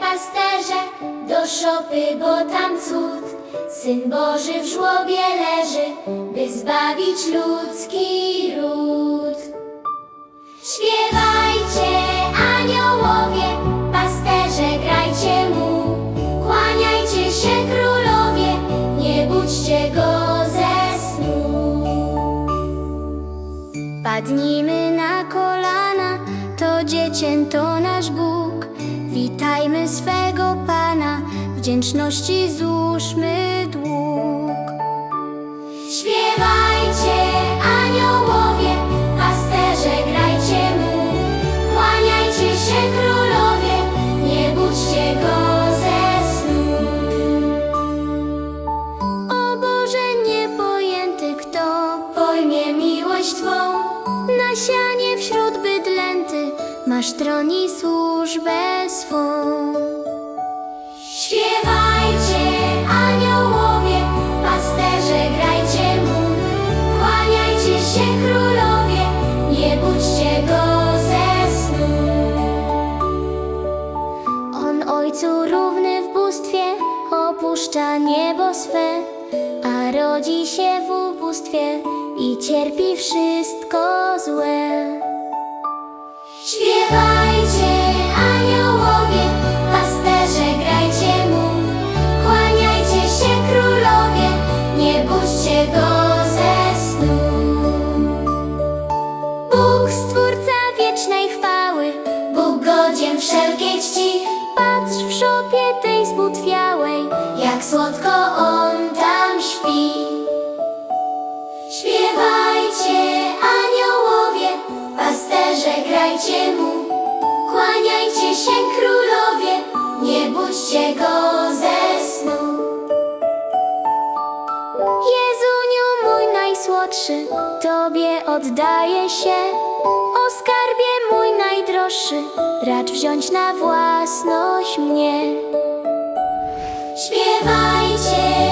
pasterze, do szopy, bo tam cud. Syn Boży w żłobie leży, by zbawić ludzki ród. Śpiewajcie, aniołowie, pasterze, grajcie mu. Kłaniajcie się, królowie, nie budźcie go ze snu. Padnijmy to dziecięto nasz Bóg. Witajmy swego Pana, wdzięczności złóżmy dług. Śpiewajcie, aniołowie, pasterze, grajcie mu. Kłaniajcie się, królowie, nie budźcie go ze snu. O Boże niepojęty, kto pojmie miłość Twą, nasianie wśród bydlęty, masz tron i służbę swą. Śpiewajcie, aniołowie, pasterze, grajcie mu, kłaniajcie się, królowie, nie budźcie go ze snu. On ojcu równy w bóstwie, opuszcza niebo swe, a rodzi się w ubóstwie i cierpi wszystko złe. Śpiewajcie, godzien wszelkiej czci. Patrz w szopie tej zbutwiałej, jak słodko On tam śpi. Śpiewajcie, aniołowie, pasterze, grajcie mu. Kłaniajcie się, królowie, nie budźcie go ze snu. Jezuniu mój najsłodszy, Tobie oddaję się. O skarbie mój najdroższy, racz wziąć na własność mnie. Śpiewajcie,